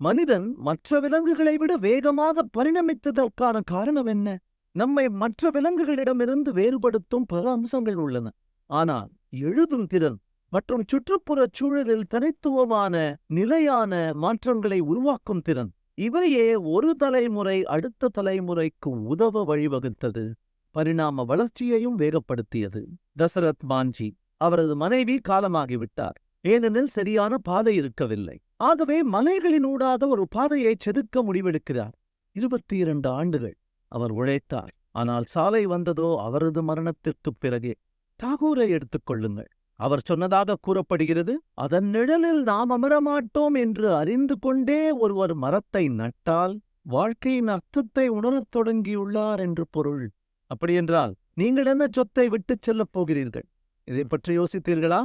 மனிதன் மற்ற விலங்குகளை விட வேகமாக பரிணமித்ததற்கான காரணம் என்ன? நம்மை மற்ற விலங்குகளிடமிருந்து வேறுபடுத்தும் பல அம்சங்கள் உள்ளன. ஆனால் எழுதும் திறன் மற்றும் சுற்றுப்புறச் சூழலில் தனித்துவமான நிலையான மாற்றங்களை உருவாக்கும் திறன் இவையே ஒரு தலைமுறை அடுத்த தலைமுறைக்கு உதவ வழிவகுத்தது. பரிணாம வளர்ச்சியையும் வேகப்படுத்தியது. தசரத் மாஞ்சி அவரது மனைவி காலமாகிவிட்டார். ஏனெனில் சரியான பாதை இருக்கவில்லை. ஆகவே மலைகளினூடாக ஒரு பாதையை செதுக்க முடிவெடுக்கிறார். இருபத்தி இரண்டு ஆண்டுகள் அவர் உழைத்தார். ஆனால் சாலை வந்ததோ அவரது மரணத்திற்குப் பிறகே. தாகூரை எடுத்துக் கொள்ளுங்கள். அவர் சொன்னதாக கூறப்படுகிறது அதன் நிழலில் நாம் அமரமாட்டோம் என்று அறிந்து கொண்டே ஒருவர் மரத்தை நட்டால் வாழ்க்கையின் அர்த்தத்தை உணரத் தொடங்கியுள்ளார் என்று பொருள். அப்படியென்றால் நீங்கள் என்ன சொத்தை விட்டுச் செல்லப் போகிறீர்கள்? இதைப் பற்றி யோசித்தீர்களா?